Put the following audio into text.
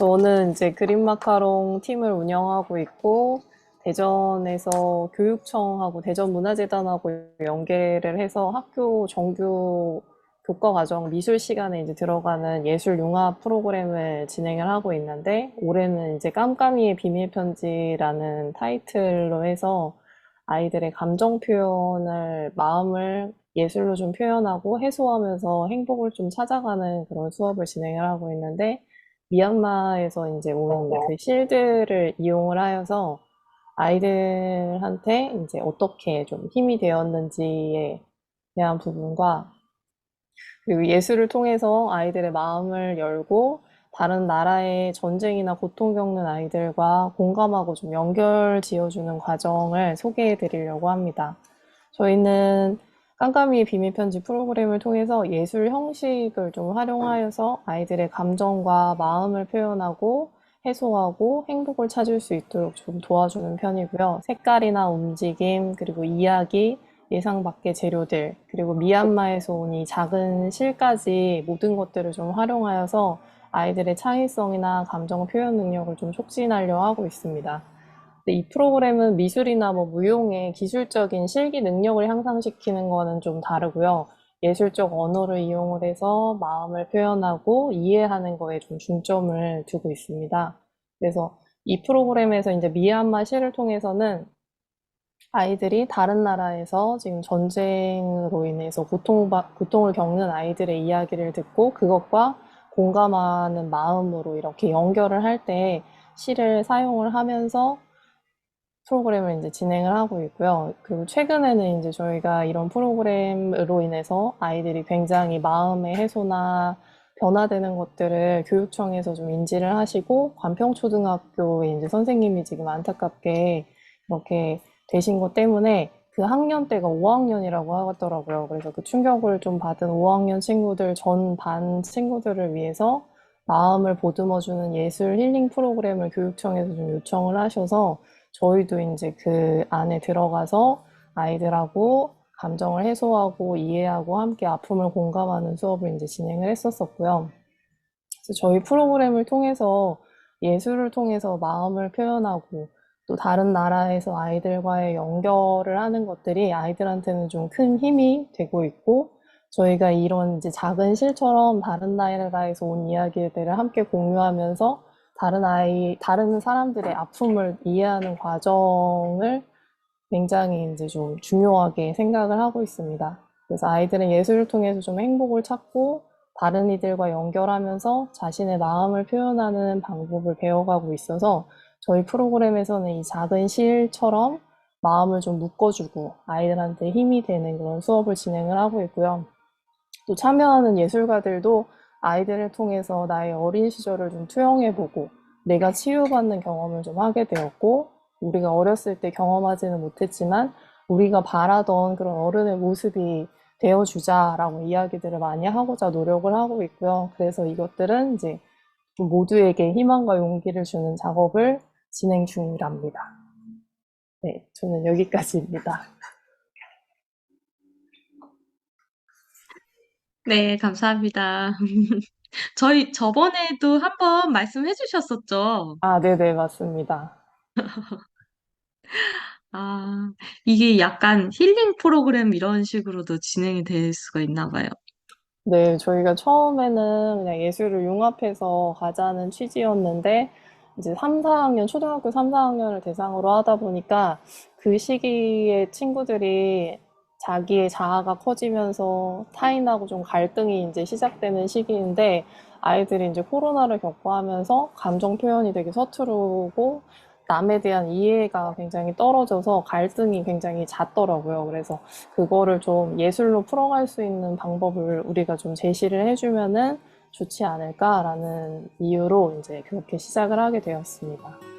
저는 이제 그린 마카롱 팀을 운영하고 있고, 대전에서 교육청하고 대전문화재단하고 연계를 해서 학교 정규 교과 과정 미술 시간에 이제 들어가는 예술 융합 프로그램을 진행을 하고 있는데, 올해는 이제 깜깜이의 비밀 편지라는 타이틀로 해서 아이들의 감정 표현을, 마음을 예술로 좀 표현하고 해소하면서 행복을 좀 찾아가는 그런 수업을 진행을 하고 있는데, 미얀마에서 이제 온그 실들을 이용을 하여서 아이들한테 이제 어떻게 좀 힘이 되었는지에 대한 부분과 그리고 예술을 통해서 아이들의 마음을 열고 다른 나라의 전쟁이나 고통 겪는 아이들과 공감하고 좀 연결 지어주는 과정을 소개해 드리려고 합니다. 저희는 깜깜이의 비밀 편지 프로그램을 통해서 예술 형식을 좀 활용하여서 아이들의 감정과 마음을 표현하고 해소하고 행복을 찾을 수 있도록 좀 도와주는 편이고요. 색깔이나 움직임, 그리고 이야기, 예상 밖의 재료들, 그리고 미얀마에서 온 이 작은 실까지 모든 것들을 좀 활용하여서 아이들의 창의성이나 감정 표현 능력을 좀 촉진하려 하고 있습니다. 근데 이 프로그램은 미술이나 뭐 무용의 기술적인 실기 능력을 향상시키는 거는 좀 다르고요. 예술적 언어를 이용을 해서 마음을 표현하고 이해하는 거에 좀 중점을 두고 있습니다. 그래서 이 프로그램에서 이제 미얀마 시를 통해서는 아이들이 다른 나라에서 지금 전쟁으로 인해서 고통받, 고통을 겪는 아이들의 이야기를 듣고 그것과 공감하는 마음으로 이렇게 연결을 할 때 시를 사용을 하면서 프로그램을 이제 진행을 하고 있고요. 그리고 최근에는 이제 저희가 이런 프로그램으로 인해서 아이들이 굉장히 마음의 해소나 변화되는 것들을 교육청에서 좀 인지를 하시고 관평초등학교에 이제 선생님이 지금 안타깝게 이렇게 되신 것 때문에 그 학년 때가 5학년이라고 하더라고요. 그래서 그 충격을 좀 받은 5학년 친구들 전 반 친구들을 위해서 마음을 보듬어주는 예술 힐링 프로그램을 교육청에서 좀 요청을 하셔서 저희도 이제 그 안에 들어가서 아이들하고 감정을 해소하고 이해하고 함께 아픔을 공감하는 수업을 이제 진행을 했었었고요. 그래서 저희 프로그램을 통해서 예술을 통해서 마음을 표현하고 또 다른 나라에서 아이들과의 연결을 하는 것들이 아이들한테는 좀 큰 힘이 되고 있고 저희가 이런 이제 작은 실처럼 다른 나라에서 온 이야기들을 함께 공유하면서 다른 아이, 다른 사람들의 아픔을 이해하는 과정을 굉장히 이제 좀 중요하게 생각을 하고 있습니다. 그래서 아이들은 예술을 통해서 좀 행복을 찾고 다른 이들과 연결하면서 자신의 마음을 표현하는 방법을 배워가고 있어서 저희 프로그램에서는 이 작은 시일처럼 마음을 좀 묶어주고 아이들한테 힘이 되는 그런 수업을 진행을 하고 있고요. 또 참여하는 예술가들도 아이들을 통해서 나의 어린 시절을 좀 투영해보고 내가 치유받는 경험을 좀 하게 되었고 우리가 어렸을 때 경험하지는 못했지만 우리가 바라던 그런 어른의 모습이 되어주자라고 이야기들을 많이 하고자 노력을 하고 있고요. 그래서 이것들은 이제 좀 모두에게 희망과 용기를 주는 작업을 진행 중이랍니다. 네, 저는 여기까지입니다. 네, 감사합니다. 저희 저번에도 한번 말씀해 주셨었죠. 아, 네네, 맞습니다. 아, 이게 약간 힐링 프로그램 이런 식으로도 진행이 될 수가 있나 봐요. 네, 저희가 처음에는 그냥 예술을 융합해서 가자는 취지였는데, 이제 3, 4학년, 초등학교 3, 4학년을 대상으로 하다 보니까 그 시기에 친구들이 자기의 자아가 커지면서 타인하고 좀 갈등이 이제 시작되는 시기인데, 아이들이 이제 코로나를 겪고 하면서 감정 표현이 되게 서투르고, 남에 대한 이해가 굉장히 떨어져서 갈등이 굉장히 잦더라고요. 그래서 그거를 좀 예술로 풀어갈 수 있는 방법을 우리가 좀 제시를 해주면은 좋지 않을까라는 이유로 이제 그렇게 시작을 하게 되었습니다.